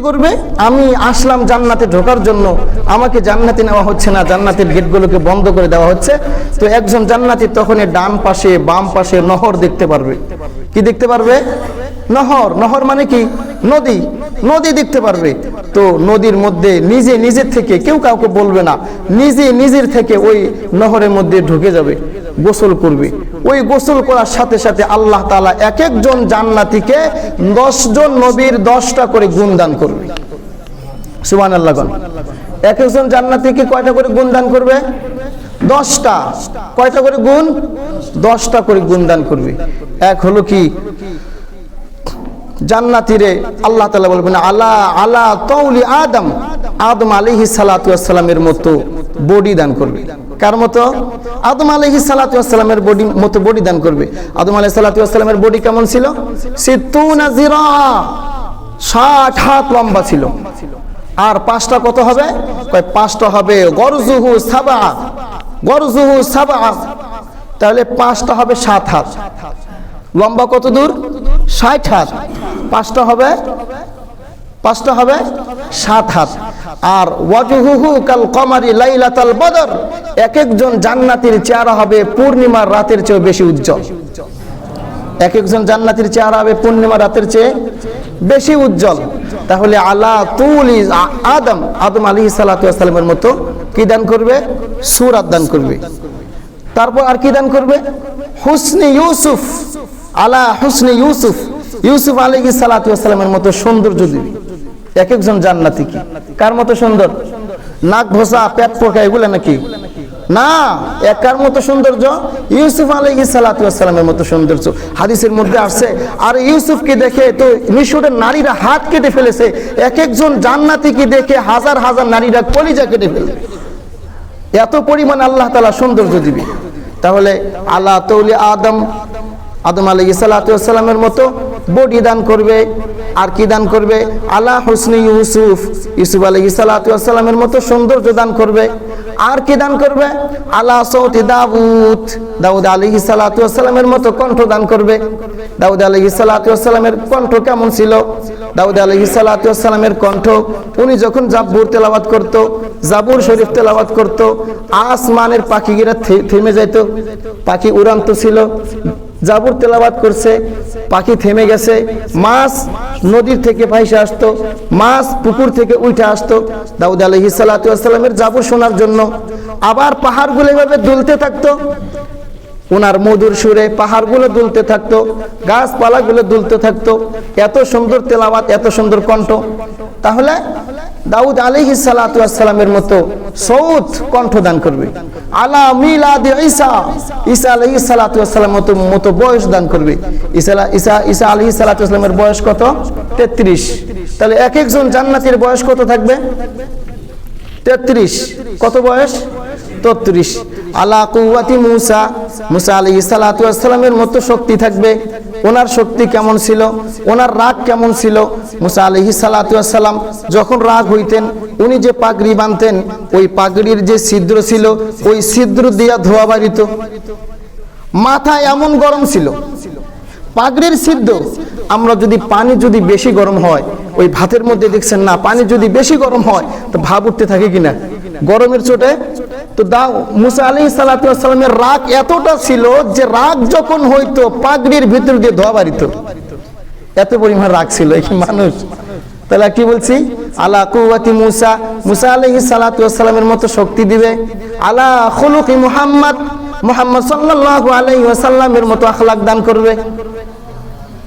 করবে? আমি আসলাম জান্নাতে ঢোকার জন্য। আমাকে জান্নাতে নেওয়া হচ্ছে না, জান্নাতের গেটগুলোকে বন্ধ করে দেওয়া হচ্ছে। তো একজন জান্নাতি তখন ডান পাশে, বাম পাশে নহর দেখতে পারবে। কি দেখতে পারবে? নহর নহর মানে কি? নদী। নদী দেখতে পারবে। তো নদীর মধ্যে নিজে নিজের থেকে কেউ কাউকে বলবে না। নিজে নিজের থেকে ওই নহরের মধ্যে ঢুকে যাবে, গোসল করবে। ওই গোসল করার সাথে সাথে আল্লাহ তাআলা এক একজন জান্নাতীকে দশজন নবীর দশটা করে গুণদান করবে। সুমান আল্লাহ এক একজন জান্নাতীকে কয়টা করে গুণদান করবে? দশটা। কয়টা করে গুণ? দশটা করে গুণদান করবে। এক হলো কি? জান্নাতিরে আল্লাহ তালা বলবেন, আলা আলা তৌলি আদম। আদম আলিহি সালাতামের মতো বডি দান করবে। কার মতো? আদম আলহি সালাতামের বডি, মতো বডি দান করবে। আদম আলহি সালাতামের বডি কেমন ছিল? ষাট হাত লম্বা ছিল। আর পাঁচটা কত হবে? পাঁচটা হবে গরজুহু সাবা গরজুহু সাবা তাহলে পাঁচটা হবে সাত হাত। লম্বা কত দূর? ষাট হাত। পাঁচটা হবে? পাঁচটা হবে? সাত হাত। আর ওয়াজুহুহু কাল কমারি লাইলাতাল বদর। এক একজন জান্নাতির চেহারা হবে পূর্ণিমার রাতের চেয়ে বেশি উজ্জ্বল। এক একজন জান্নাতির চেহারা হবে পূর্ণিমা রাতের চেয়ে বেশি উজ্জ্বল। তাহলে আলা তুলি আদম আদম আলী সালাতামের মতো কি দান করবে? সুরাত দান করবে। তারপর আর কি দান করবে? হুসনি ইউসুফ, আলা হুসনি ইউসুফ। ইউসুফ আলী সালাতামের মতো সৌন্দর্য দিবে। এক একজন জান্নাতি কি? কার মতো সুন্দর? নাক ভোসা পেট পোকা, এগুলো নাকি? না, একার মতো সৌন্দর্য, ইউসুফ আলী সালাতামের মতো সৌন্দর্য। হাদিসের মধ্যে আসছে, আর ইউসুফকে দেখে তো মিশরের নারীরা হাত কেটে ফেলেছে, এক একজন জান্নাতিকে দেখে হাজার হাজার নারীরা কলিজা কেটে ফেলবে। এত পরিমাণ আল্লাহ তালা সৌন্দর্য দিবে। তাহলে আল্লাহ তৌলি আদম আদম আলী সালাতামের মতো বডি দান করবে, আর কি দান করবে? আল্লাহ হুসনি ইউসুফ ইউসুফ আলী সালাতামের মতো সৌন্দর্য দান করবে। আর কি দান করবে? আল্লাহ সৌতি দাউদ দাউদ আলী সালাতামের মতো কণ্ঠ দান করবে। দাউদ আলী সালাতামের কণ্ঠ কেমন ছিল? দাউদ আলী সালাতামের কণ্ঠ, উনি যখন জাব্বুর তেলাবাদ করত জাবুর শরীফ তেলাবাদ করত, আসমানের পাখিগিরা থেমে যেত পাখি উড়ান্ত ছিল। জাবুর তেলাবাদ করছে পাখি থেমে গেছে, মাছ নদীর থেকে ভাইসে আসতো, মাছ পুকুর থেকে উঠে আসতো। দাউদ আলহি সালাতামের জাবুর শোনার জন্য। আবার পাহাড়গুলো এভাবে দুলতে থাকতো। ওনার মধুর সুরে পাহাড়গুলো দুলতে থাকতো, গাছপালাগুলো দুলতে থাকতো। এত সুন্দর তেলাওয়াত, এত সুন্দর কণ্ঠ। তাহলে দাউদ আলহি সালাতামের মতো সৌদ কণ্ঠ দান করবে। আলা মিলাদ ঈসা ঈসা আলাইহি সালাতাম মতো মতো বয়স দান করবে। ঈসা ঈসা ঈসা আলাইহি সালাতামের বয়স কত? তেত্রিশ। তাহলে এক একজন জান্নাতের বয়স কত থাকবে? তেত্রিশ। কত বয়স? তেত্রিশ। আলা কুয়াতি মুসা। মুসা আলী সালাতামের মতো শক্তি থাকবে। ওনার শক্তি কেমন ছিল? ওনার রাগ কেমন ছিল? মুসা আলী সালাতাম যখন রাগ হইতেন, উনি যে পাগড়ি বাঁধতেন, ওই পাগড়ির যে ছিদ্র ছিল, ওই ছিদ্র দিয়া ধোয়া বাড়িত। মাথা এমন গরম ছিল। পাগড়ির সিদ্ধ আমরা যদি পানি যদি বেশি গরম হয়, ওই ভাতের মধ্যে দেখছেন না, পানি যদি বেশি গরম হয়, তো ভাব উঠতে থাকে কিনা? গরমের চোটে তো দাও, মুসা আলী সালাতামের রাগ এতটা ছিল যে রাগ যখন হইতো, পাগড়ির ভিতর দিয়ে ধোয়া বাড়িত। এত পরিমাণ রাগ ছিল, এই মানুষ। তাহলে কি বলছি? আলা কুয়াতি মুসা মুসা আলাইহি সালাতামের মতো শক্তি দিবে। আলা খুলুকি মুহাম্মদ মুহাম্মদ আলাইহি ওয়াসাল্লামের মতো আখলাক দান করবে।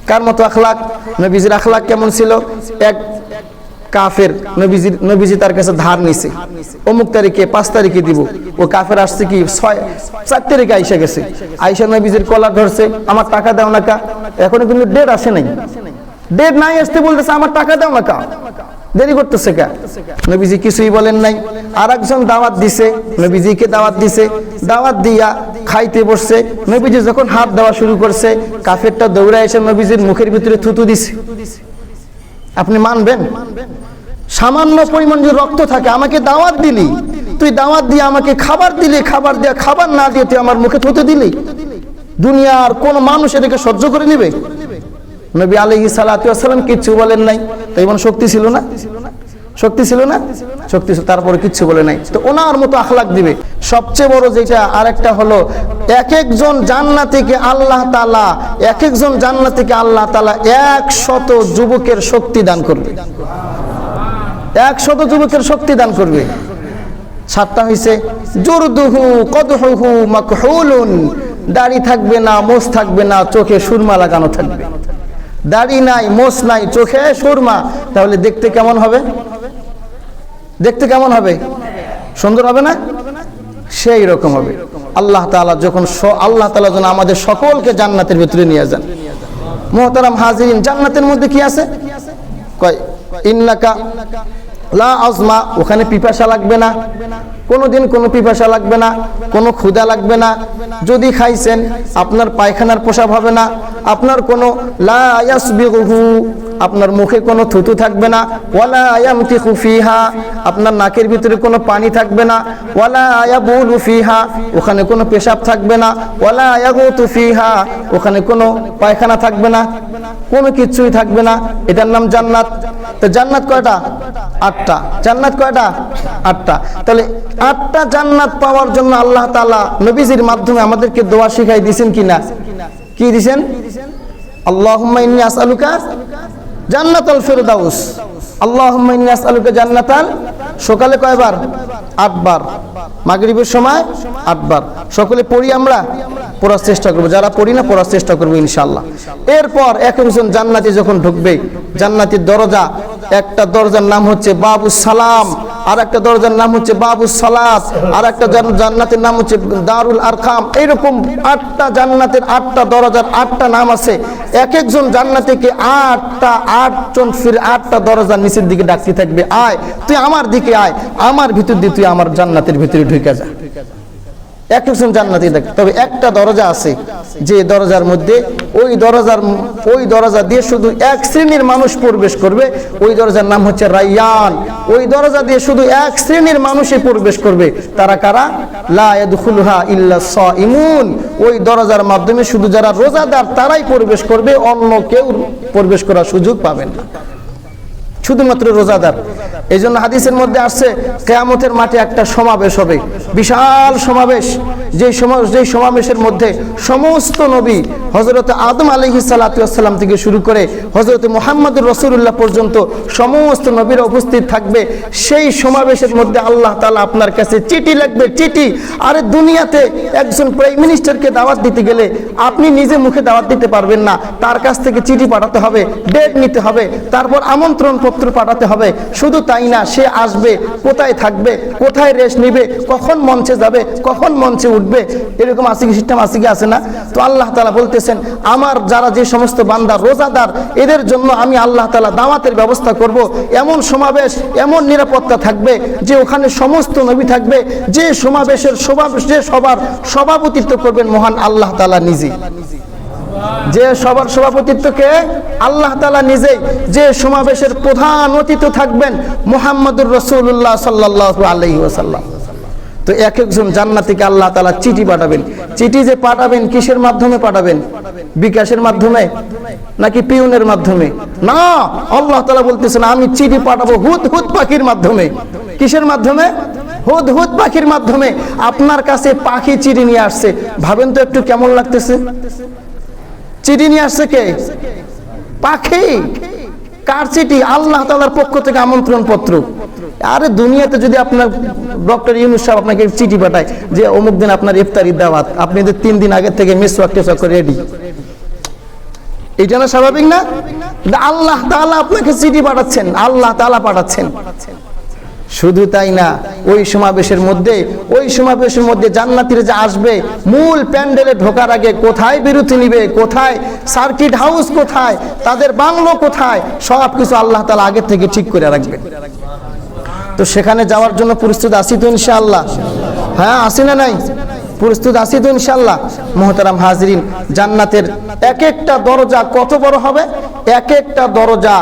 কার মতো আখলাক? নবীজির আখলাক কেমন ছিল? এক কাফের নবীজির নবীজি তার কাছে ধার নিছে। অমুক তারিখে পাঁচ তারিখে দিব। ও কাফের আসছে কি? ছয়, চার তারিখে আইসা গেছে। আইসা নবীজির কলার ধরছে, আমার টাকা দাও না কা। এখনও কিন্তু ডেট আসে নাই। ডেট নাই আসতে বলতেছে, আমার টাকা দাও না কা। দেরি করতেছে কা। নবীজি কিছুই বলেন নাই। আর একজন দাওয়াত দিছে, নবীজিকে দাওয়াত দিছে। দাওয়াত দিয়া খাইতে বসছে। নবীজি যখন হাত দেওয়া শুরু করছে, কাফেরটা দৌড়ে এসে নবীজির মুখের ভিতরে থুতু দিছে। আপনি মানবেন? সামান্য পরিমাণ যে রক্ত থাকে, আমাকে দাওয়াত দিলি। তুই দাওয়াত দিয়ে আমাকে খাবার দিলি, খাবার দিয়ে, খাবার না দিয়ে তুই আমার মুখে থুতে দিলি। দুনিয়ার কোন মানুষ এটাকে সহ্য করে নেবে? নবী আলহি কিচ্ছু বলেন নাই। তো এমন শক্তি ছিল না? শক্তি ছিল না? শক্তি ছিল তারপরে কিচ্ছু বলে নাই। তো ওনার মতো আখলাক দিবে। সবচেয়ে বড় যেটা আরেকটা হলো এক একজন জান্নাতিকে আল্লাহ তালা এক একজন জান্নাতিকে আল্লাহ তালা এক শত যুবকের শক্তি দান করবে। এক শত যুবকের শক্তি দান করবে। সাতটা হয়েছে জোরদুহু কদহু মাকহুলুন। দাড়ি থাকবে না মোষ থাকবে না চোখে সুরমা লাগানো থাকবে। দাড়ি নাই মোষ নাই চোখে সুরমা। তাহলে দেখতে কেমন হবে? দেখতে কেমন হবে? সুন্দর হবে না? সেই রকম হবে। আল্লাহ তালা যখন আল্লাহ তালা যেন আমাদের সকলকে জান্নাতের ভিতরে নিয়ে যান। মোহতারাম হাজিরিন, জান্নাতের মধ্যে কি আছে? কয়, ইন্নাকা লা আজমা ওখানে পিপাসা লাগবে না। কোনোদিন কোনো পিপাসা লাগবে না, কোনো ক্ষুদা লাগবে না। যদি খাইছেন, আপনার পায়খানার পোশাক হবে না, আপনার কোনো লা ইয়াসবিগুহু, আপনার মুখে কোনো থুতু থাকবে না, ওয়ালা ইয়ামতিখু ফিহা, আপনার নাকের ভিতরে কোনো পানি থাকবে না, ওয়ালা ইয়াবুলু ফিহা, ওখানে কোনো পেশাব থাকবে না, ওয়ালা ইয়াগুতু ফিহা, ওখানে কোনো পায়খানা থাকবে না, কোনো কিছুই থাকবে না। এটার নাম জান্নাত। তো জান্নাত কয়টা? আটটা। জান্নাত কয়টা? আটটা। তাহলে আটটা জান্নাত পাওয়ার জন্য আল্লাহ তাআলা নবীজির মাধ্যমে আমাদেরকে দোয়া শিখাই দিয়েছেন কিনা? কি দিছেন আল্লাহুম্মা ইন্নী আসআলুকা জান্নাতুল ফিরদাউস। আল্লাহুম্মা ইন্নী আসআলুকা জান্নাতাল সকালে কয়বার? আটবার। মাগরিবের সময় আটবার। সকলে পড়ি আমরা? পড়ার চেষ্টা করব। যারা পড়ি না, পড়ার চেষ্টা করব ইনশাল্লাহ এরপর এক একজন জান্নাতি যখন ঢুকবে, জান্নাতির দরজা একটা দরজার নাম হচ্ছে বাবু সালাম, আর একটা দরজার নাম হচ্ছে বাবু সালাস আর একটা জান্নাতের নাম হচ্ছে দারুল আরকাম। এইরকম আটটা জান্নাতের আটটা দরজার আটটা নাম আছে। এক একজন জান্নাতিকে আটটা, আটজন ফির আটটা দরজার নিচের দিকে ডাকতে থাকবে। আয়, তুই আমার দিকে আয়, আমার ভিতর দিয়ে তুই আমার জান্নাতের ভিতরে ঢুকে যা। এক একজন জান্নাতি দেখ। তবে একটা দরজা আছে, যে দরজার মধ্যে ওই দরজার, ওই দরজা দিয়ে শুধু এক শ্রেণির মানুষ প্রবেশ করবে, ওই দরজার নাম হচ্ছে রাইয়ান। ওই দরজা দিয়ে শুধু এক শ্রেণির মানুষই প্রবেশ করবে। তারা কারা? লা ইয়াদখুলুহা ইল্লা সাইমুন ওই দরজার মাধ্যমে শুধু যারা রোজাদার তারাই প্রবেশ করবে, অন্য কেউ প্রবেশ করার সুযোগ পাবেন না। শুধুমাত্র রোজাদার। এই জন্য হাদিসের মধ্যে আসছে, কেয়ামতের মাঠে একটা সমাবেশ হবে। বিশাল সমাবেশ। যে সমা- যে সমাবেশের মধ্যে সমস্ত নবী হজরত আদম আলহি সালাতাম থেকে শুরু করে হজরত মোহাম্মদুর রসুল্লাহ পর্যন্ত সমস্ত নবীরা উপস্থিত থাকবে। সেই সমাবেশের মধ্যে আল্লাহ তালা আপনার কাছে চিঠি লাগবে, চিঠি। আরে দুনিয়াতে একজন প্রাইম মিনিস্টারকে দাওয়াত দিতে গেলে আপনি নিজে মুখে দাওয়াত দিতে পারবেন না। তার কাছ থেকে চিঠি পাঠাতে হবে, ডেট নিতে হবে। তারপর আমন্ত্রণ পত্র পাঠাতে হবে। শুধু তাই না, সে আসবে, কোথায় থাকবে, কোথায় রেস্ট নিবে, কখন মঞ্চে যাবে, কখন মঞ্চে উঠবে, এরকম আসি কি সিস্টেম আসি কি আছে না? তো আল্লাহ তালা বলতেছেন, আমার যারা যে সমস্ত বান্দা রোজাদার, এদের জন্য আমি আল্লাহ তালা দাওয়াতের ব্যবস্থা করব। এমন সমাবেশ, এমন নিরাপত্তা থাকবে যে ওখানে সমস্ত নবী থাকবে, যে সমাবেশের সমাবেশ যে সবার সভাপতিত্ব করবেন মহান আল্লাহ তালা নিজে। যে সবার সভাপতিত্বকে আল্লাহ তালা নিজেই। যে সমাবেশের প্রধান অতিথি থাকবেন মোহাম্মদুর রসুল্লাহ সাল্লাহ আলহি ওসাল্লাম তো এক একজন জান্নাতিকে আল্লাহ তালা চিঠি পাঠাবেন। চিঠি যে পাঠাবেন, কিসের মাধ্যমে পাঠাবেন? বিকাশের মাধ্যমে নাকি পিউনের মাধ্যমে? না, আল্লাহ তালা বলতেছেন, আমি চিঠি পাঠাবো হুদ হুদ পাখির মাধ্যমে। কিসের মাধ্যমে? হুদ হুদ পাখির মাধ্যমে। আপনার কাছে পাখি চিঠি নিয়ে আসছে। ভাবেন তো একটু কেমন লাগতেছে? চিঠি নিয়ে আসছে কে? পাখি। কার চিঠি? আল্লাহ তালার পক্ষ থেকে আমন্ত্রণ পত্র। আরে দুনিয়াতে যদি আপনার ডক্টর ইউনুস সাহেব আপনাকে চিঠি পাঠায় যে অমুক দিন আপনার ইফতারি দাওয়াত, আপনি যে তিন দিন আগে থেকে মেসওয়াক টেসওয়াক করে রেডি এটা না স্বাভাবিক না? আল্লাহ তাআলা আপনাকে চিঠি পাঠাচ্ছেন, আল্লাহ তাআলা পাঠাচ্ছেন। শুধু তাই না, ওই সমাবেশের মধ্যে, ওই সমাবেশের মধ্যে জান্নাতিরা যে আসবে, মূল প্যান্ডেলে ঢোকার আগে কোথায় বিরতি নিবে, কোথায় সার্কিট হাউস কোথায়, তাদের বাংলো কোথায় সব কিছু আল্লাহ তালা আগে থেকে ঠিক করে রাখবে। তো সেখানে যাওয়ার জন্য প্রস্তুত আসি তো ইনশাআল্লাহ। হ্যাঁ আসি না নাই? প্রস্তুত আছি তো ইনশাল্লাহ মোহতারাম হাজরিন, জান্নাতের এক একটা দরজা কত বড় হবে? এক একটা দরজা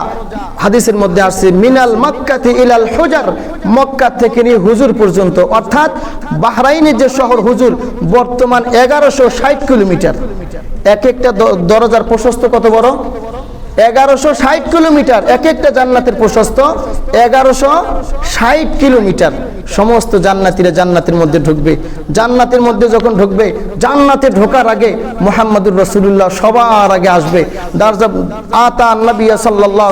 হাদিসের মধ্যে আসছে, মিনাল মক্কাতে ইলাল হুজার, মক্কা থেকে নিয়ে হুজুর পর্যন্ত। অর্থাৎ বাহরাইনের যে শহর হুজুর, বর্তমান এগারোশো ষাট কিলোমিটার। এক একটা দরজার প্রশস্ত কত বড়? এগারোশো ষাট কিলোমিটার, এক একটা জান্নাতের প্রশস্ত এগারোশো ষাট কিলোমিটার। সমস্ত জান্নাতিরা জান্নাতের মধ্যে ঢুকবে। জান্নাতের মধ্যে যখন ঢুকবে, জান্নাতে ঢোকার আগে মোহাম্মদুর রসুল্লাহ সবার আগে আসবে। দারজা আতা নবিয়া সাল্লাহ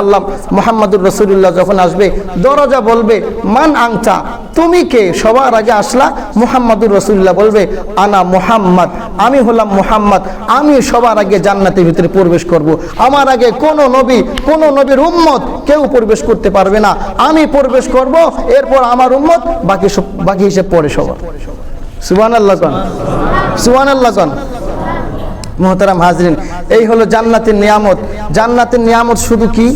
সাল্লাম মোহাম্মদুর রসুল্লাহ যখন আসবে, দরজা বলবে, মান আংটা তুমি কে? সবার আগে আসলা মোহাম্মদুর রসুল্লাহ বলবে, আনা মোহাম্মদ। আমি হলাম মোহাম্মদ। আমি সবার আগে জান্নাতের ভিতরে প্রবেশ করব। আমার আগে কোন নবী, কোন নবীর উম্মত কেউ প্রবেশ করতে পারবে না। আমি প্রবেশ করব, এরপর আমার উম্মত, বাকি সব, বাকি হিসেবে পড়ে সবার। সুবান আল্লাহ কন সুবান আল্লাহ কন মোহতারাম হাজরিন, এই হলো জান্নাতের নিয়ামত। জান্নাতের নিয়ামত শুধু কি?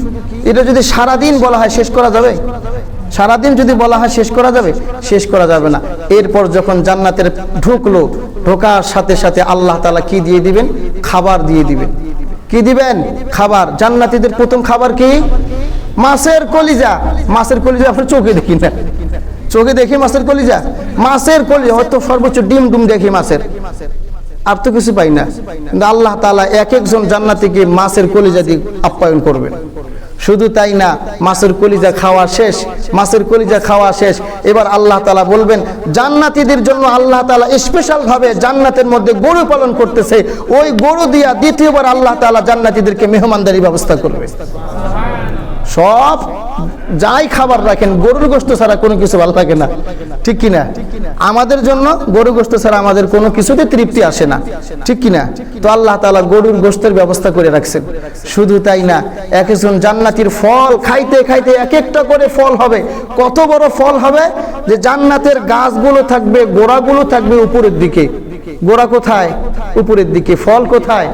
এটা যদি সারাদিন বলা হয় শেষ করা যাবে? সারাদিন যদি বলা হয় শেষ করা যাবে? শেষ করা যাবে না। এরপর যখন জান্নাতের ঢুকলো, ঢোকার সাথে সাথে আল্লাহ তালা কি দিয়ে দিবেন? খাবার দিয়ে দিবেন। কি দিবেন? খাবার। জান্নাতীদের প্রথম খাবার কি? মাছের কলিজা। মাছের কলিজা আমরা চোখে দেখি না। চোখে দেখি মাছের কলিজা? মাছের কলিজা। হয়তো সর্বোচ্চ ডিম ডুম দেখি মাছের। আর তো কিছু পাই না। আল্লাহ তালা এক একজন জান্নাতিকে মাছের কলিজা দিয়ে আপ্যায়ন করবেন। শুধু তাই না, মাছের কলিজা খাওয়া শেষ। মাছের কলিজা খাওয়া শেষ। এবার আল্লাহ তালা বলবেন, জান্নাতিদের জন্য আল্লাহ তালা স্পেশালভাবে জান্নাতের মধ্যে গরু পালন করতেছে। ওই গরু দিয়া দ্বিতীয়বার আল্লাহ তালা জান্নাতিদেরকে মেহমানদারি ব্যবস্থা করবে। সব যাই খাবার রাখেন, গরুর গোস্ত ছাড়া কোনো কিছু ভালো থাকে না। ঠিক কিনা? আমাদের জন্য গরু গোস্ত ছাড়া আমাদের কোনো কিছুতে তৃপ্তি আসে না। ঠিক কিনা? তো আল্লাহ তালা গরুর গোস্তের ব্যবস্থা করে রাখছেন। শুধু তাই না এক একজন জান্নাতির ফল খাইতে খাইতে এক একটা করে ফল হবে। কত বড় ফল হবে যে জান্নাতের গাছগুলো থাকবে, গোড়াগুলো থাকবে উপরের দিকে। গোড়া কোথায়? উপরের দিকে। ফল কোথায়?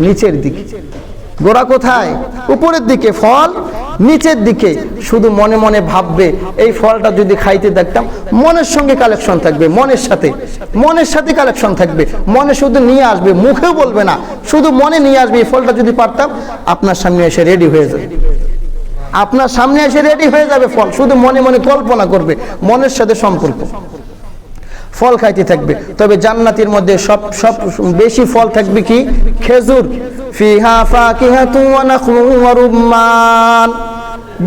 নিচের দিকে। গোড়া কোথায়? উপরের দিকে। ফল নিচের দিকে শুধু মনে মনে ভাববে, এই ফলটা যদি খাইতে দেখতাম, মনের সঙ্গে কালেকশন থাকবে, মনের সাথে। মনের সাথে কালেকশন থাকবে। মনে শুধু নিয়ে আসবে, মুখেও বলবে না। শুধু মনে নিয়ে আসবে, এই ফলটা যদি পারতাম, আপনার সামনে এসে রেডি হয়ে যাবে। আপনার সামনে এসে রেডি হয়ে যাবে ফল। শুধু মনে মনে কল্পনা করবে, মনের সাথে সম্পর্ক। ফল খাইতে থাকবে। তবে জান্নাতের মধ্যে সব সব বেশি ফল থাকবে কি? খেজুর। ফিহা ফাকিহাতু ওয়া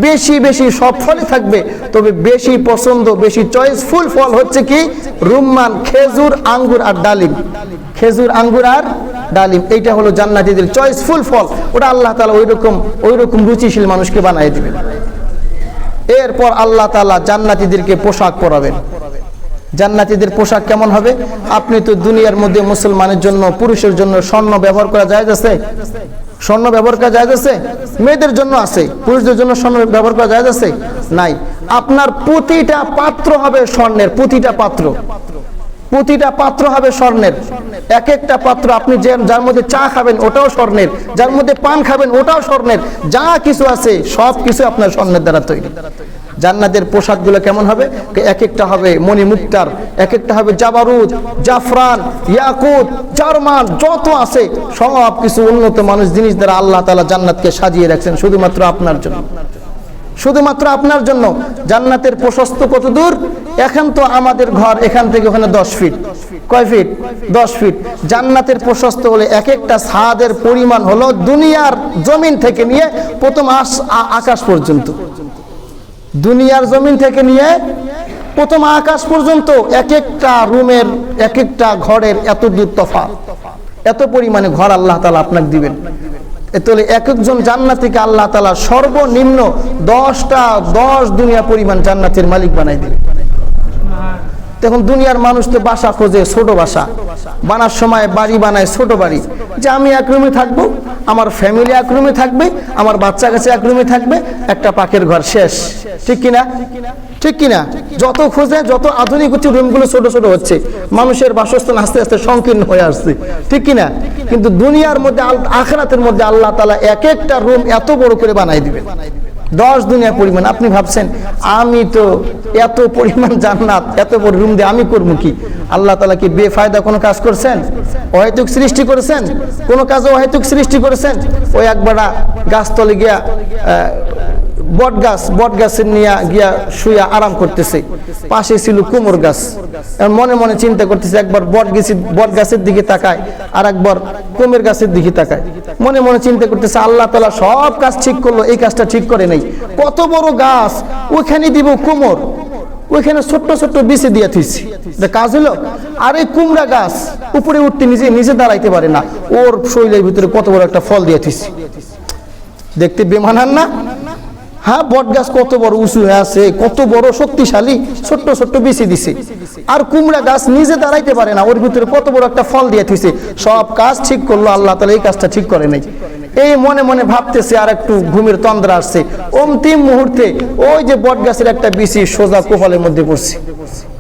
বেশি বেশি সব ফলই থাকবে, তবে বেশি পছন্দ, বেশি চয়েসফুল ফল হচ্ছে কি? রুম্মান, খেজুর, আঙ্গুর আর ডালিম। খেজুর, আঙ্গুর আর ডালিম, এইটা হলো জান্নাতীদের চয়েসফুল ফল ওটা আল্লাহ তালা ওই রকম ওই রকম রুচিশীল মানুষকে বানিয়ে দিবেন। এরপর আল্লাহ তালা জান্নাতীদেরকে পোশাক পরাবেন। জান্নাতীদের পোশাক কেমন হবে? আপনি তো দুনিয়ার মধ্যে মুসলমানের জন্য, পুরুষের জন্য স্বর্ণ ব্যবহার করা যায় আছে? স্বর্ণ ব্যবহার করা যায় আছে? মেয়েদের জন্য আছে, পুরুষদের জন্য স্বর্ণ ব্যবহার করা যায় আছে? নাই। আপনার প্রতিটা পাত্র হবে স্বর্ণের, প্রতিটা পাত্র। প্রতিটা পাত্র হবে স্বর্ণের। এক একটা পাত্র আপনি যে, যার মধ্যে চা খাবেন, ওটাও স্বর্ণের। যার মধ্যে পান খাবেন, ওটাও স্বর্ণের। যা কিছু আছে সব কিছু আপনার স্বর্ণের দ্বারা তৈরি। জান্নাতের পোশাকগুলো কেমন হবে? এক একটা হবে মণিমুক্তার এক একটা হবে জাবারুদ, জাফরান ইয়াকুত জার্মান, যত আছে, সব কিছু উন্নত মানুষ জিনিস দ্বারা আল্লাহ তালা জান্নাতকে সাজিয়ে রাখছেন শুধুমাত্র আপনার জন্য। শুধুমাত্র আপনার জন্য। জান্নাতের প্রশস্ত কত দূর? এখন তো আমাদের ঘর এখান থেকে ওখানে দশ ফিট। কয় ফিট? দশ ফিট। জান্নাতের প্রশস্ত হলে এক একটা ছাদের পরিমাণ হলো দুনিয়ার জমিন থেকে নিয়ে প্রথম আকাশ পর্যন্ত। দুনিয়ার জমিন থেকে নিয়ে প্রথম আকাশ পর্যন্ত এক একটা রুমের এক একটা ঘরের এত দূর তফা এত পরিমাণে ঘর আল্লাহ তালা আপনাকে দিবেন। তাহলে এক একজন জান্নাত থেকে আল্লাহ তালা সর্বনিম্ন দশটা দশ দুনিয়া পরিমাণ জান্নাতের মালিক বানাই দিবে তখন দুনিয়ার মানুষ তো বাসা খোঁজে, ছোট বাসা। বানার সময় বাড়ি বানায়, ছোট বাড়ি। যে আমি এক রুমে থাকব, আমার ফ্যামিলি এক রুমে থাকবে, আমার বাচ্চা কাছে এক রুমে থাকবে, একটা পাকের ঘর শেষ। ঠিক কিনা? ঠিক কিনা? যত খোঁজে, যত আধুনিক হচ্ছে রুমগুলো ছোট ছোট হচ্ছে, মানুষের বাসস্থান আস্তে আস্তে সংকীর্ণ হয়ে আসছে। ঠিক কিনা? কিন্তু দুনিয়ার মধ্যে আখরাতের মধ্যে আল্লাহ তালা এক একটা রুম এত বড় করে বানাই দিবেন। দশ দুনিয়া পরিমাণ। আপনি ভাবছেন, আমি তো এত পরিমাণ জান্নাত, এত রুম দিয়ে আমি করব কি? আল্লাহ তালা কি বেফায়দা কোনো কাজ করছেন? অহেতুক সৃষ্টি করেছেন? কোনো কাজ অহেতুক সৃষ্টি করেছেন? ওই একবারা গাছতলে গিয়া বট গাছ, বট গাছের নিয়ে গিয়া শুয়া আরাম করতেছে। পাশে ছিল কুমোর গাছ। মনে মনে চিন্তা করতেছে, একবার বট গেছি, বট গাছের দিকে তাকায় আর একবার কুমের গাছের দিকে তাকায়। মনে মনে চিন্তা করতেছে, আল্লাহ তালা সব কাজ ঠিক করল, এই কাজটা ঠিক করে নাই। কত বড় গাছ ওখানে দিব কুমোর। ওইখানে ছোট্ট ছোট্ট বিছে দিয়ে থুইছি। কাজ হলো, আর এই কুমড়া গাছ উপরে উঠতে নিজে নিজে দাঁড়াইতে পারে না। ওর শরীরের ভিতরে কত বড় একটা ফল দিয়ে থুইছি। দেখতে বেমানান না? হ্যাঁ বট গাছ কত বড়, উঁচু হয়ে আছে, কত বড়, শক্তিশালী, ছোট্ট ছোট্ট বিছে দিছে। আর কুমড়া গাছ নিজে দাঁড়াইতে পারে না, ওর ভিতরে কত বড় একটা ফল দিয়ে থুইছে। সব কাজ ঠিক করল, আল্লাহ তালা এই কাজটা ঠিক করে নাই। এই মনে মনে ভাবতেছে, আর একটু ঘুমের তন্দ্রা আসছে। অন্তিম মুহূর্তে ওই যে বট গাছের একটা বিসি সোজা কোপালের মধ্যে পড়ছে।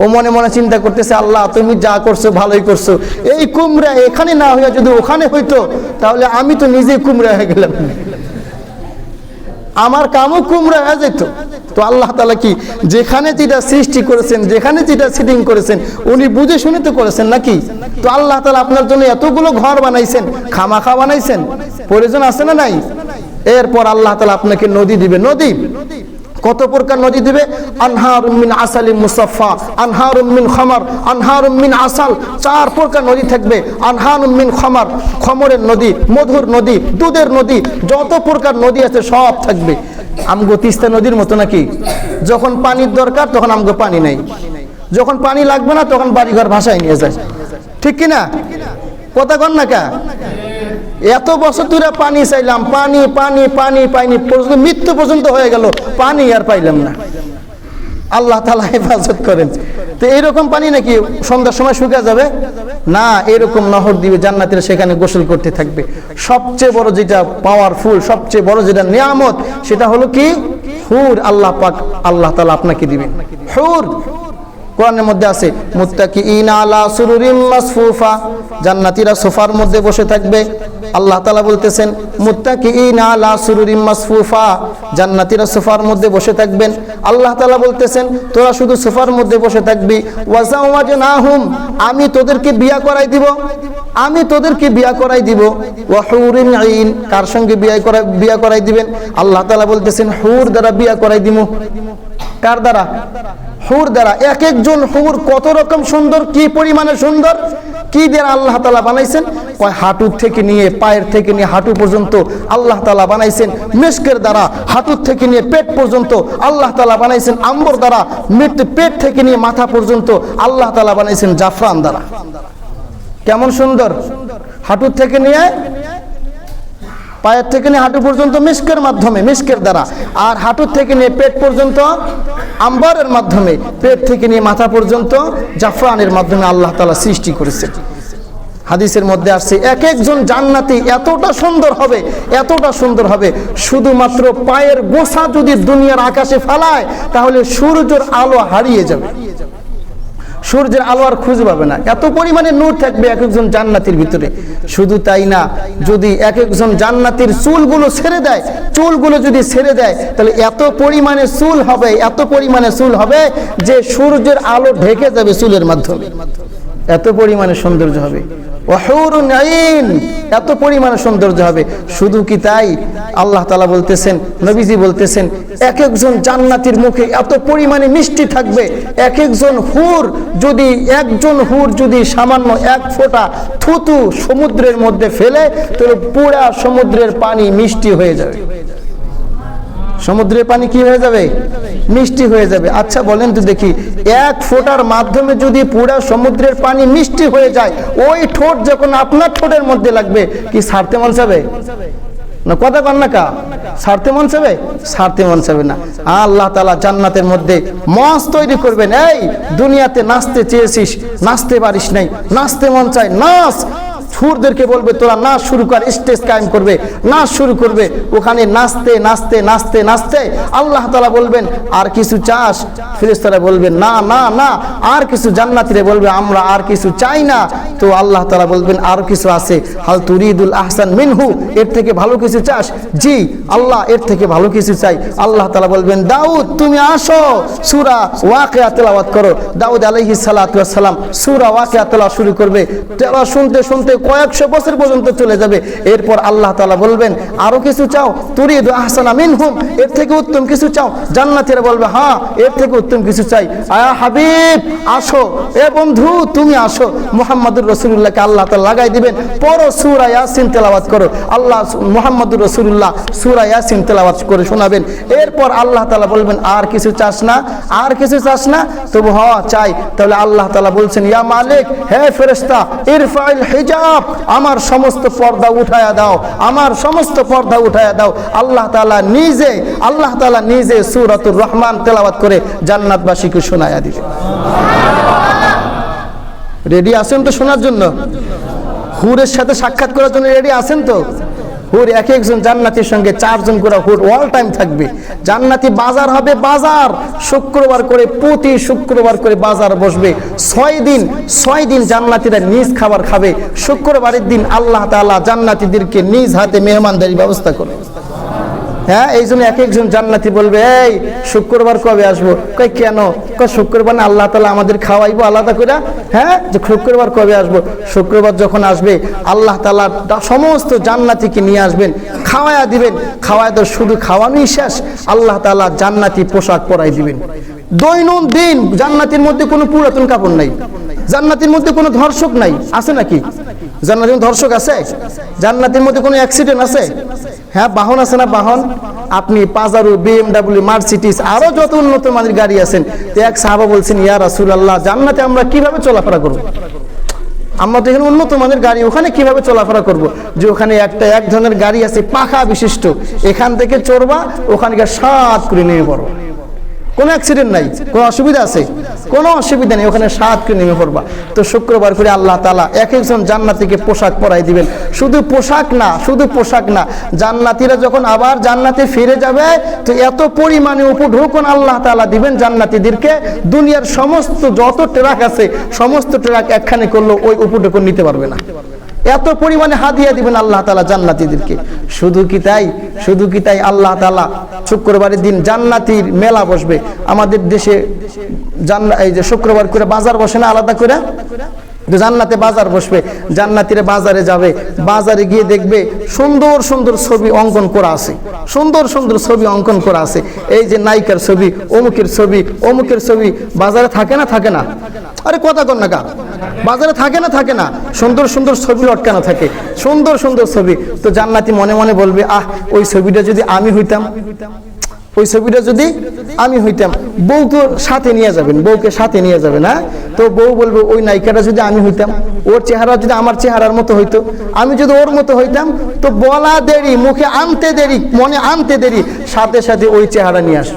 ও মনে মনে চিন্তা করতেছে, আল্লাহ, তুমি যা করছ, ভালোই করছ। এই কুমড়া এখানে না হইয়া যদি ওখানে হইতো, তাহলে আমি তো নিজেই কুমড়া হয়ে গেলাম। আমার কামও কুমড়া হয়ে যেত। তো আল্লাহ তালা কি যেখানে যেটা সৃষ্টি করেছেন, যেখানে যেটা সিটিং করেছেন, উনি বুঝে শুনে তো করেছেন নাকি? তো আল্লাহ তালা আপনার জন্য এতগুলো ঘর বানাইছেন, খামাখা বানাইছেন। প্রয়োজন আছে না নাই? এরপর আল্লাহ তালা আপনাকে নদী দিবে, নদী। কত প্রকার নদী দিবে? আনহার মিন আসালি মুসাফা আনহার মিন খমার আনহার মিন আসাল, চার প্রকার নদী থাকবে। আনহার মিন খমার, খমরের নদী, মধুর নদী, দুধের নদী, যত প্রকার নদী আছে সব থাকবে। আমগো তিস্তা নদীর মতো নাকি? যখন পানির দরকার, তখন আমগো পানি নেই। যখন পানি লাগবে না, তখন বাড়িঘর ভাষায় নিয়ে যায়। ঠিক কিনা? কথা কন না কা? এত বছর ধরে পানি চাইলাম, পানি পানি পানি পর্যন্ত, মৃত্যু পর্যন্ত হয়ে গেল, পানি আর পাইলাম না। আল্লাহ তালা হেফাজত করেন। তো এইরকম পানি নাকি সন্ধ্যার সময় শুকা যাবে? না, এরকম নহর দিবে জান্নাতের সেখানে গোসল করতে থাকবে। সবচেয়ে বড় যেটা পাওয়ারফুল সবচেয়ে বড় যেটা নিয়ামত, সেটা হলো কি? হুর, আল্লাহ পাক, আল্লাহ তালা আপনাকে দিবে হুর, কোরআনের মধ্যে আছে মুত্তাকি আলা সুরুরিম মাসফুফা জান্নাতীরা সোফার মধ্যে বসে থাকবে। আল্লাহ তালা বলতেছেন মুত্তাকি আলা সুরুরিম মাসফুফা। জান্নাতীরা সোফার মধ্যে বসে থাকবেন। আল্লাহ তালা বলতেছেন, তোরা শুধু সোফার মধ্যে বসে থাকবি। ওয়াজাউমাজ না হুম আমি তোদেরকে বিয়া করাই দিব। আমি তোদেরকে বিয়া করাই দিব। ওয়াহুরিন আইন, কার সঙ্গে বিয়া করা, বিয়া করাই দিবেন? আল্লাহ তালা বলতেছেন, হুর দ্বারা বিয়া করাই দিব কার দ্বারা? হুর দ্বারা। এক একজন হুর কত রকম সুন্দর, কি পরিমাণে সুন্দর? কি দিয়ে আল্লাহ তালা বানাইছেন? কয় হাঁটুর থেকে নিয়ে পায়ের থেকে নিয়ে হাঁটু পর্যন্ত আল্লাহ তালা বানাইছেন। মেশকের দ্বারা হাঁটুর থেকে নিয়ে পেট পর্যন্ত আল্লাহ তালা বানাইছেন। আম্বর দ্বারা মৃত্যু পেট থেকে নিয়ে মাথা পর্যন্ত আল্লাহ তালা বানাইছেন জাফরান দ্বারা। কেমন সুন্দর? হাঁটুর থেকে নিয়ে পায়ের থেকে নিয়ে হাঁটু পর্যন্ত মিস্কের মাধ্যমে, মিস্কের দ্বারা। আর হাঁটুর থেকে নিয়ে পেট পর্যন্ত, আম্বারের মাধ্যমে, পেট থেকে নিয়ে মাথা পর্যন্ত, জাফরানের মাধ্যমে আল্লাহ তালা সৃষ্টি করেছে। হাদিসের মধ্যে আসছে, এক একজন জান্নাতি এতটা সুন্দর হবে, এতটা সুন্দর হবে, শুধুমাত্র পায়ের গোসা যদি দুনিয়ার আকাশে ফেলায়, তাহলে সূর্যের আলো হারিয়ে যাবে। সূর্যের আলো আর খুঁজে পাবে না। এত পরিমাণে নূর থাকবে এক একজন জান্নাতির ভিতরে। শুধু তাই না, যদি এক একজন জান্নাতির চুলগুলো ছেড়ে দেয়, চুলগুলো যদি ছেড়ে দেয়, তাহলে এত পরিমাণে চুল হবে, এত পরিমাণে চুল হবে যে সূর্যের আলো ঢেকে যাবে চুলের মাধ্যমে। এত পরিমাণে সৌন্দর্য হবে। এত পরিমাণে সৌন্দর্য হবে। শুধু কি তাই? আল্লাহ তালা বলতেছেন, নবীজি বলতেছেন এক একজন জান্নাতির মুখে এত পরিমাণে মিষ্টি থাকবে। এক একজন হুর যদি, একজন হুর যদি সামান্য এক ফোঁটা থুতু সমুদ্রের মধ্যে ফেলে, তাহলে পুরা সমুদ্রের পানি মিষ্টি হয়ে যাবে। সমুদ্রের পানি কি হয়ে যাবে? মিষ্টি হয়ে যাবে। আচ্ছা বলেন তো দেখি, এক ফোঁটার মাধ্যমে যদি পুরা সমুদ্রের পানি মিষ্টি হয়ে যায়, ওই ঠোঁট যখন আপনার ঠোঁটের মধ্যে লাগবে, কি সারতে মন না, কথা কন না কা। সারতে মন চাবে? সারতে মন চাবে না। আল্লাহ তালা জান্নাতের মধ্যে মঞ্চ তৈরি করবেন। এই দুনিয়াতে নাচতে চেয়েছিস, নাচতে পারিস নাই, নাচতে মন চায়, নাচ। সুরদেরকে বলবে, তোরা নাচ শুরু কর, স্টেজ কায়েম করবে নাচ শুরু করবে। ওখানে নাচতে নাচতে নাচতে নাচতে আল্লাহ তালা বলবেন, আর কিছু চাস? ফিরিস্তারা বলবেন, না না না। আর কিছু জান্নাতিরে বলবে, আমরা আর কিছু চাই না। তো আল্লাহ তালা বলবেন, আর কিছু আছে? হাল তুরিদুল আহসান মিনহু। এর থেকে ভালো কিছু চাস? জি, আল্লাহ এর থেকে ভালো কিছু চাই। আল্লাহ তালা বলবেন, দাউদ, তুমি আসো। সুরা ওয়াকে তেলাওয়াত করো। দাউদ আলহি সালাম সুরা ওয়াকে তেলা শুরু করবে। তেলা শুনতে শুনতে কয়েকশো বছর পর্যন্ত চলে যাবে। এরপর আল্লাহ তালা বলবেন, আরও কিছু চাও? তুরিদ আহসানা মিনহুম। এর থেকে উত্তম কিছু চাও? জান্নাতীরা বলবে হ্যাঁ এর থেকে উত্তম কিছু চাই। আয়া হাবিব, আসো। এ বন্ধু, তুমি আসো। মোহাম্মদুর রসুল্লাহকে আল্লাহ তালা লাগাই দিবেন। পরো সুরা ইয়াসিন, তেলাওয়াত করো। আল্লাহ মোহাম্মদুর রসুল্লাহ সুরা ইয়াসিন, তেলাওয়াত করে শোনাবেন। এরপর আল্লাহ তালা বলবেন, আর কিছু চাস না? আর কিছু চাস না? তবু হওয়া চাই। তাহলে আল্লাহ তালা বলছেন, ইয়া মালিক, হে ফেরেস্তা ইরফাইল হিজাব। আমার সমস্ত পর্দা উঠায়া দাও, আমার সমস্ত পর্দা উঠায়া দাও। আল্লাহ তালা নিজে, আল্লাহ তালা নিজে সুরাতুর রহমান তেলাওয়াত করে জান্নাতবাসীকে শোনায়া দিবে। রেডি আছেন তো শোনার জন্য? হুরের সাথে সাক্ষাৎ করার জন্য রেডি আছেন তো? হুর এক একজন জান্নাতির সঙ্গে চারজন করে হুর অল টাইম থাকবে। জান্নাতি বাজার হবে বাজার। শুক্রবার করে প্রতি শুক্রবার করে বাজার বসবে। ছয় দিন ছয় দিন জান্নাতিরা নিজ খাবার খাবে। শুক্রবারের দিন আল্লাহ তালা জান্নাতিদেরকে নিজ হাতে মেহমানদারি ব্যবস্থা করবে। হ্যাঁ এই জন্য এক একজন জান্নাতি বলবে, এই, শুক্রবার কবে আসব? কই কেন? কই শুক্রবার না, আল্লাহ তালা আমাদের খাওয়াইবো আলাদা করে। হ্যাঁ যে শুক্রবার কবে আসব? শুক্রবার যখন আসবে, আল্লাহ তালা সমস্ত জান্নাতিকে নিয়ে আসবেন, খাওয়ায়া দিবেন। খাওয়ায় তো শুধু খাওয়ানোই শেষ, আল্লাহ তালা জান্নাতি পোশাক পরাই দিবেন। দৈনন্দিন জান্নাতির মধ্যে কোনো পুরাতন কাপড় নাই। জান্নাতির মধ্যে কোনো ধর্ষক নাই, আছে নাকি? জান্নাতের মধ্যে ধর্ষক আছে? জান্নাতের মধ্যে কোনো অ্যাক্সিডেন্ট আছে? হ্যাঁ বাহন আছে না বাহন? আপনি পাজারু, বিএমডাব্লিউ মার্সিটিস আরও যত উন্নত মানের গাড়ি আছেন, তো এক সাহাবা বলছেন, ইয়া রাসূলুল্লাহ, জান্নাতে আমরা কীভাবে চলাফেরা করব? আমরা তো এখানে উন্নত মানের গাড়ি, ওখানে কীভাবে চলাফেরা করব? যে ওখানে একটা, এক ধরনের গাড়ি আছে, পাখা বিশিষ্ট। এখান থেকে চড়বা ওখানে গিয়ে সাত করে নিয়ে পড়বা কোনো অ্যাক্সিডেন্ট নাই, কোনো অসুবিধা আছে? কোনো অসুবিধা নেই, ওখানে সাত করে নেমে পড়বা। তো শুক্রবার করে আল্লাহ তালা এক একজন জান্নাতিকে পোশাক পরাই দিবেন। শুধু পোশাক না, শুধু পোশাক না, জান্নাতিরা যখন আবার জান্নাতে ফিরে যাবে, তো এত পরিমাণে উপঢৌকন আল্লাহ তালা দিবেন জান্নাতিদেরকে। দুনিয়ার সমস্ত যত ট্রাক আছে, সমস্ত ট্রাক একখানে করলেও ওই উপঢৌকন নিতে পারবে না। এত পরিমাণে হাদিয়া দিবেন আল্লাহ তালা জান্নাতিদেরকে। শুধু কি তাই? শুধু কি তাই? আল্লাহ তালা শুক্রবারের দিন জান্নাতির মেলা বসবে। আমাদের দেশে জান্না এই যে শুক্রবার করে বাজার বসে না আলাদা করে? জান্নাতে বাজার বসবে, জান্নাতিরা বাজারে যাবে, বাজারে গিয়ে দেখবে সুন্দর সুন্দর ছবি অঙ্কন করা আছে, সুন্দর সুন্দর ছবি অঙ্কন করা আছে। এই যে নায়িকার ছবি, অমুকের ছবি অমুকের ছবি, বাজারে থাকে না থাকে না? আরে কথা কর না বাজারে থাকে না থাকে না? সুন্দর সুন্দর ছবি লটকানো থাকে, সুন্দর সুন্দর ছবি। তো জান্নাতি মনে মনে বলবে, আহ, ওই ছবিটা যদি আমি হইতাম ওই ছবিটা যদি আমি হইতাম বউকে সাথে নিয়ে যাবেন, বউকে সাথে নিয়ে যাবেন হ্যাঁ তো বউ বলবে, ওই নায়িকাটা যদি আমি হইতাম, ওর চেহারা যদি আমার চেহারার মতো হইতো, আমি যদি ওর মতো হইতাম, তো বলা দেরি, মুখে আনতে দেরি, মনে আনতে দেরি, সাথে সাথে ওই চেহারা নিয়ে আস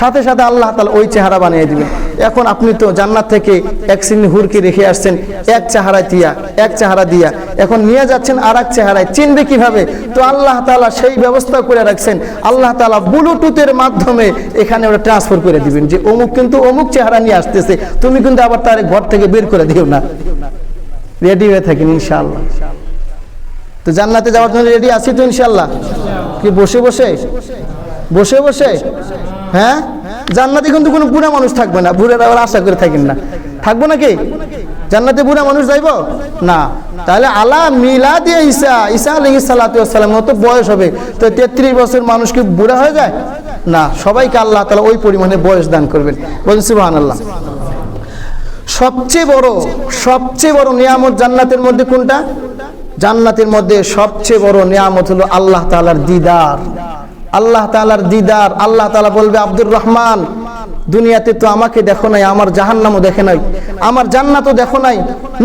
সাথে সাথে আল্লাহ তালা ওই চেহারা বানিয়ে দিবেন। এখন আপনি তো জান্নাত থেকে এক শ্রেণি হুরকে রেখে আসছেন, এক চেহারায় দিয়া, এক চেহারা দিয়া। এখন নিয়ে যাচ্ছেন আর এক চেহারায়, চিনবে কীভাবে? তো আল্লাহ তালা সেই ব্যবস্থা করে রাখছেন। আল্লাহ তালা ব্লুটুথের মাধ্যমে এখানে ওরা ট্রান্সফার করে দিবেন যে অমুক কিন্তু অমুক চেহারা নিয়ে আসতেছে, তুমি কিন্তু আবার তার ঘর থেকে বের করে দিও না। রেডি হয়ে থাকেন ইনশাআল্লাহ। তো জান্নাতে যাওয়ার জন্য রেডি আছি তো ইনশাআল্লাহ? কি বসে বসে? বসে বসে? হ্যাঁ? জান্নাতে কিন্তু কোনো বুড়া মানুষ থাকবে না। বুড়ারা আবার আশা করে থাকেন না। থাকব নাকি? জান্নাতে বুড়া মানুষ যাইব? না। তাহলে আলা মিলা দিয়ে ঈসা ঈসা আলহি সালাতাম তো বয়স হবে, তো তেত্রিশ বছর মানুষ কি বুড়া হয়ে যায়? না। সবাইকে আল্লাহ তালা ওই পরিমাণে বয়স দান করবেন। বলছি সুবাহান আল্লাহ সবচেয়ে বড় সবচেয়ে বড় নিয়ামত জান্নাতের মধ্যে কোনটা? জান্নাতের মধ্যে সবচেয়ে বড় নিয়ামত হলো আল্লাহ তালার দিদার। আল্লাহ তালার দিদার আল্লাহ তালা বলবে আব্দুর রহমান। দুনিয়াতে তো আমাকে দেখো নাই, আমার জাহান্নামও দেখে নাই, আমার জান্নাতও দেখো নাই,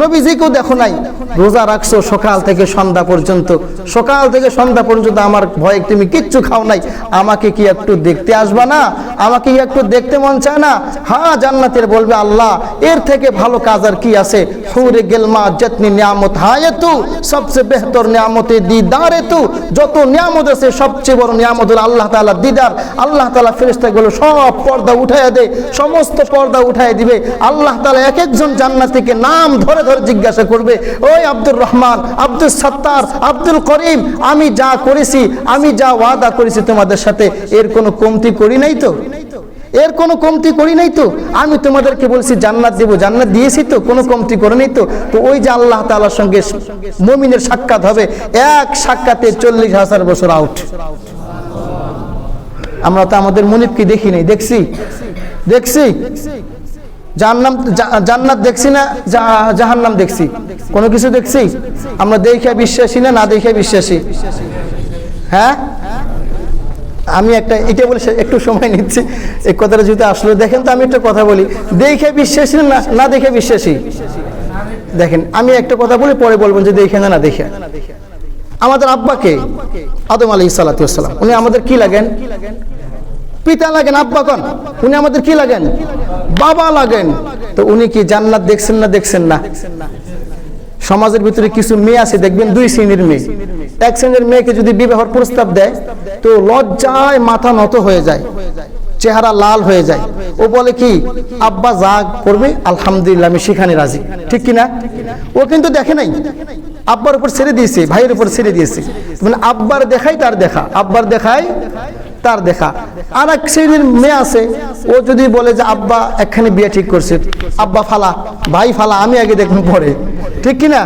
নবীজিকেও দেখো নাই। রোজা রাখছো, সকাল থেকে সন্ধ্যা পর্যন্ত। সকাল থেকে সন্ধ্যা পর্যন্ত আমার ভয়ে তুমি কিচ্ছু খাও নাই। আমাকে কি একটু দেখতে আসবা না? আমাকে কি একটু দেখতে মন চায় না? হ্যাঁ জান্নাতের বলবে আল্লাহ, এর থেকে ভালো কাজ আর কি আছে? হুরে গেলমা যতনি নিয়ামত হায় তু সবচেয়ে বেহতর নিয়ামতে দিদারে তু যত নিয়ামত আছে, সবচেয়ে বড় নিয়ামত হলো আল্লাহ তাআলা দিদার। আল্লাহ তাআলা ফেরেশতাগুলো সব পর্দা উঠায় উঠায় দেয়, সমস্ত পর্দা উঠায় দিবে। আল্লাহ তালা এক একজন জান্নাতিকে নাম ধরে ধরে জিজ্ঞাসা করবে, ওই আব্দুর রহমান আব্দুল সত্তার, আব্দুল করিম, আমি যা করেছি, আমি যা ওয়াদা করেছি তোমাদের সাথে, এর কোনো কমতি করি নাই তো? এর কোনো কমতি করি নাই তো? আমি তোমাদেরকে বলছি, জান্নাত দেবো, জান্নাত দিয়েছি তো, কোনো কমতি করে নাই তো? তো ওই যে আল্লাহ তাআলার সঙ্গে মমিনের সাক্ষাৎ হবে, এক সাক্ষাতে চল্লিশ হাজার বছর আউট আমরা তো আমাদের মনিবকে দেখি নাই, দেখছি? দেখছি। জান্নাম জা- জান্নাত দেখছি না জাহান্নাম দেখছি। কোনো কিছু দেখছি? আমরা দেখে বিশ্বাসী না না দেখে বিশ্বাসী? হ্যাঁ? আমি একটা এটা বলে একটু সময় নিচ্ছি। এই কথাটা যদি আসলে, দেখেন তো আমি একটা কথা বলি। দেখে বিশ্বাসী না না দেখে বিশ্বাসী? দেখেন, আমি একটা কথা বলি, পরে বলবেন যে দেখে না না দেখে। আমাদের আব্বাকে আদম আলী সালাতাম উনি আমাদের কি লাগেন? পিতা লাগেন, আব্বা কন। উনি আমাদের কি লাগেন? বাবা লাগেন। তো উনি কি জান্নাত দেখছেন না দেখছেন না? সমাজের ভিতরে কিছু মেয়ে আছে, দেখবেন দুই শ্রেণির মেয়ে। এক শ্রেণির মেয়েকে যদি বিবাহর প্রস্তাব দেয়, তো লজ্জায় মাথা নত হয়ে যায়, চেহারা লাল হয়ে যায়। ও বলে কি, আব্বা যা করবে, আলহামদুলিল্লাহ, আমি সেখানে রাজি। ঠিক কি না ও কিন্তু দেখে নাই। আব্বার উপর ছেড়ে দিয়েছে, ভাইয়ের উপর ছেড়ে দিয়েছে। মানে আব্বার দেখাই তার দেখা। আব্বার দেখাই তার দেখা। আর এক শ্রেণির মেয়ে আছে, ও যদি বলে যে, আব্বা, একখানে বিয়ে ঠিক করছে। আব্বা, ফালা, ভাই, ফালা, আমি আগে দেখুন পরে। ঠিক কি না?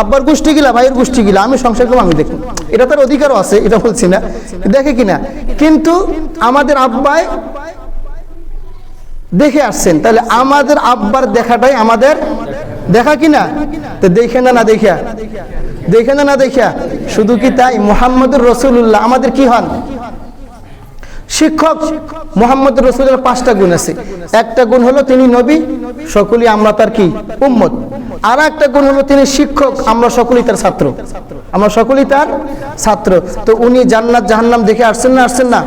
আব্বার গোষ্ঠী গিলা, ভাইয়ের গোষ্ঠী গিলা, আমি সংসার করব, আমি দেখুন। এটা তার অধিকারও আছে, এটা বলছি না। দেখে কিনা কিন্তু আমাদের আব্বায় দেখে আসছেন। তাহলে আমাদের আব্বার দেখাটাই আমাদের দেখা কি না? তো দেখে না না দেখিয়া? দেখে না না দেখিয়া? শুধু কি তাই? মোহাম্মদুর রসুল্লাহ আমাদের কি হন? শিক্ষক মোহাম্মদ রসুলের পাঁচটা গুণ আছে। একটা গুণ হলো তিনি নবী, সকলেই আমরা তার কি? উম্মত। আর একটা গুণ হলো তিনি শিক্ষক, আমরা সকলেই তার ছাত্র। আমরা সকলেই তার ছাত্র। তো উনি জান্নাত জাহান্নাম দেখে আসছেন না আসছেন না?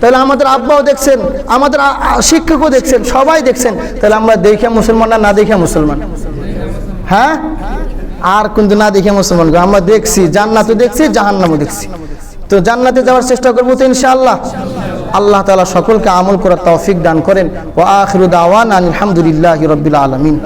তাহলে আমাদের আব্বাও দেখছেন, আমাদের শিক্ষকও দেখছেন, সবাই দেখছেন। তাহলে আমরা দেখে মুসলমান না না দেখে মুসলমান? হ্যাঁ? আর কিন্তু না দেখে মুসলমান আমরা দেখছি, জান্নাতও দেখছি, জাহান্নামও দেখছি। তো জান্নাতে যাওয়ার চেষ্টা করব তো ইনশাআল্লাহ। আল্লাহ তালা সকলকে আমল করার তৌফিক দান করেন। ও আখরুদ আওয়ান আলহামদুলিল্লাহ রবিল আলামিন।